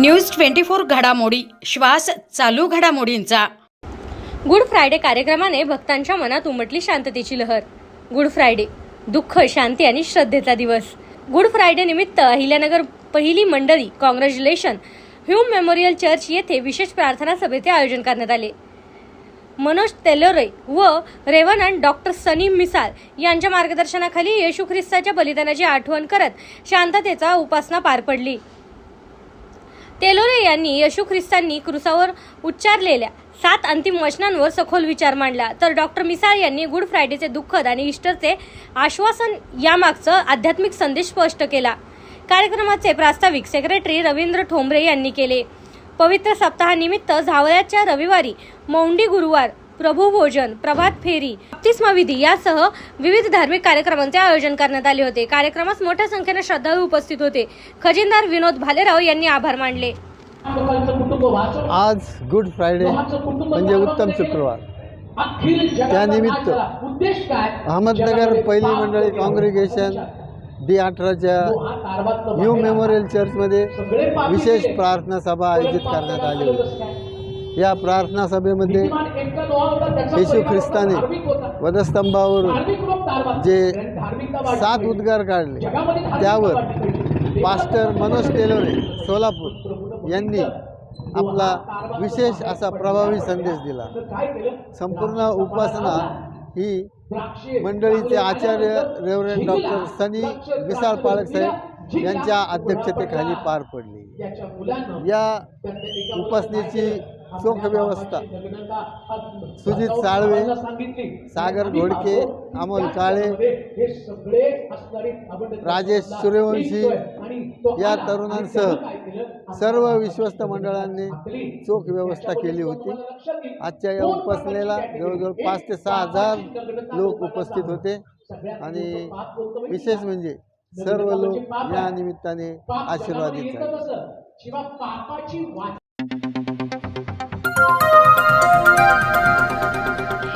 News twenty four घडामोडी. श्वास चालू घडामोडींचा. गुड फ्रायडे कार्यक्रमाने भक्तांच्या मनात उमटली शांततेची लहर. गुड फ्रायडे दुःख शांती आणि श्रद्धेचा दिवस. गुड फ्रायडे निमित्त अहिल्यानगर पहिली मंडळी कॉंग्रॅच्युलेशन ह्यूम मेमोरियल चर्च येथे विशेष प्रार्थना सभेचे आयोजन करण्यात आले. मनोज तेलोरे व रेवनन डॉक्टर सनी मिसाल यांच्या मार्गदर्शनाखाली येशू ख्रिस्ताच्या बलिदानाची आठवण करत शांततेचा उपासना पार पडली. टेलोरे यांनी यशू ख्रिस्तांनी क्रुसावर उच्चारलेल्या सात अंतिम वचनांवर सखोल विचार मांडला. तर डॉक्टर मिसाळ यांनी गुड फ्रायडेचे दुःखद आणि इस्टरचे आश्वासन यामागचं आध्यात्मिक संदेश स्पष्ट केला. कार्यक्रमाचे प्रास्ताविक सेक्रेटरी रवींद्र ठोंबरे यांनी केले. पवित्र सप्ताहानिमित्त झावळ्याच्या रविवारी मौंडी गुरुवार प्रभू भोजन प्रभात फेरी बप्तिस्मा विधी यासह विविध धार्मिक कार्यक्रमांचे आयोजन करण्यात आले होते. कार्यक्रमास मोठ्या संख्येने श्रद्धाळू उपस्थित होते. खजिनदार विनोद भालेराव यांनी आभार मानले. आज गुड फ्रायडे म्हणजे उत्तम शुक्रवार. त्यानिमित्त अहमदनगर पहिली मंडळी काँग्रेगेशन डी अठराच्या न्यू मेमोरियल चर्चमध्ये विशेष प्रार्थना सभा आयोजित करण्यात आली होती. या प्रार्थना सभेमध्ये येशू ख्रिस्ताने. वधस्तंभावरून. जे सात. उद्गार काढले त्यावर. पास्टर मनोज तेलोरे सोलापूर यांनी आपला विशेष असा प्रभावी संदेश दिला? संपूर्ण उपासना ही मंडळीचे आचार्य रेव्हरंड डॉक्टर सनी विशाल पाळक साहेब यांच्या अध्यक्षतेखाली पार पडली या उपासनेची चोख व्यवस्था सुजित साळवे. सागर घोडके, अमोल काळे, राजेश सूर्यवंशी या तरुणांसह? सर्व विश्वस्त मंडळांनी चोख व्यवस्था केली होती. आजच्या या उपासनेला जवळजवळ. पाच ते सहा हजार लोक उपस्थित होते आणि माहिती विशेष? म्हणजे सर्व लोक म्हणजे या. निमित्ताने पाप